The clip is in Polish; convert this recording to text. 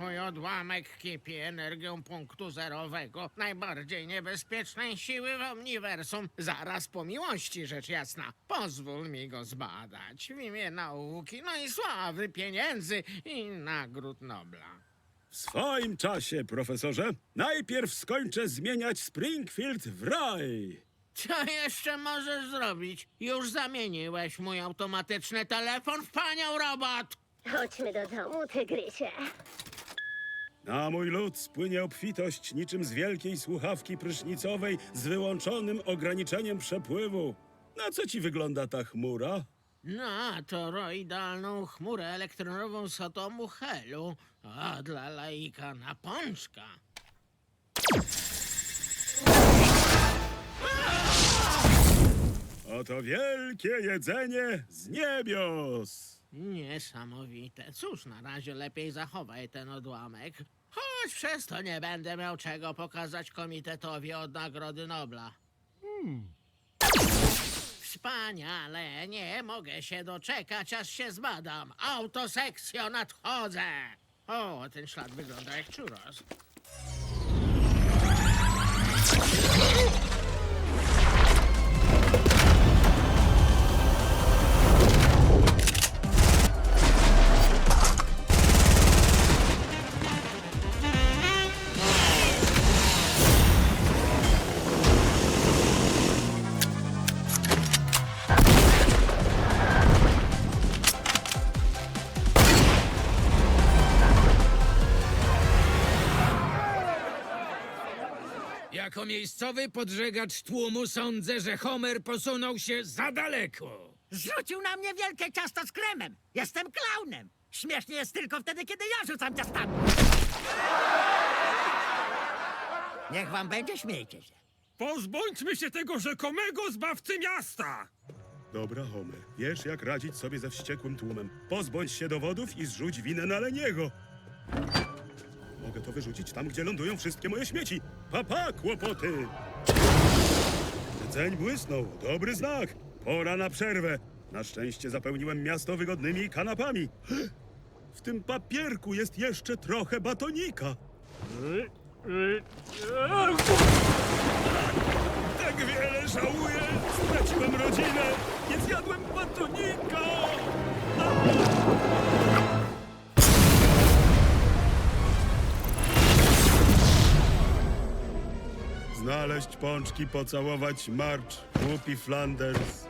Twój odłamek kipi energią punktu zerowego, najbardziej niebezpiecznej siły w uniwersum. Zaraz po miłości, rzecz jasna. Pozwól mi go zbadać w imię nauki, no i sławy, pieniędzy i nagród Nobla. W swoim czasie, profesorze. Najpierw skończę zmieniać Springfield w raj. Co jeszcze możesz zrobić? Już zamieniłeś mój automatyczny telefon w panią robot! Chodźmy do domu, tygrysie. Na mój lud spłynie obfitość niczym z wielkiej słuchawki prysznicowej z wyłączonym ograniczeniem przepływu. Na co ci wygląda ta chmura? No, to roidalną chmurę elektronową z atomu helu, a dla laika na pączka. Oto wielkie jedzenie z niebios. Niesamowite. Cóż, na razie lepiej zachowaj ten odłamek. Choć przez to nie będę miał czego pokazać komitetowi od Nagrody Nobla. Wspaniale, nie mogę się doczekać, aż się zbadam. Autosekcjo, nadchodzę! O, ten ślad wygląda jak churros. Jako miejscowy podżegacz tłumu sądzę, że Homer posunął się za daleko. Zrzucił na mnie wielkie ciasto z kremem. Jestem klaunem. Śmiesznie jest tylko wtedy, kiedy ja rzucam ciastami. Niech wam będzie, śmiejcie się. Pozbądźmy się tego rzekomego zbawcy miasta! Dobra, Homer, wiesz jak radzić sobie ze wściekłym tłumem. Pozbądź się dowodów i zrzuć winę na Leniego. Mogę to wyrzucić tam, gdzie lądują wszystkie moje śmieci. Papa, kłopoty! Rdzeń błysnął, dobry znak. Pora na przerwę. Na szczęście zapełniłem miasto wygodnymi kanapami. W tym papierku jest jeszcze trochę batonika. Znaleźć pączki, pocałować marcz, głupi Flanders.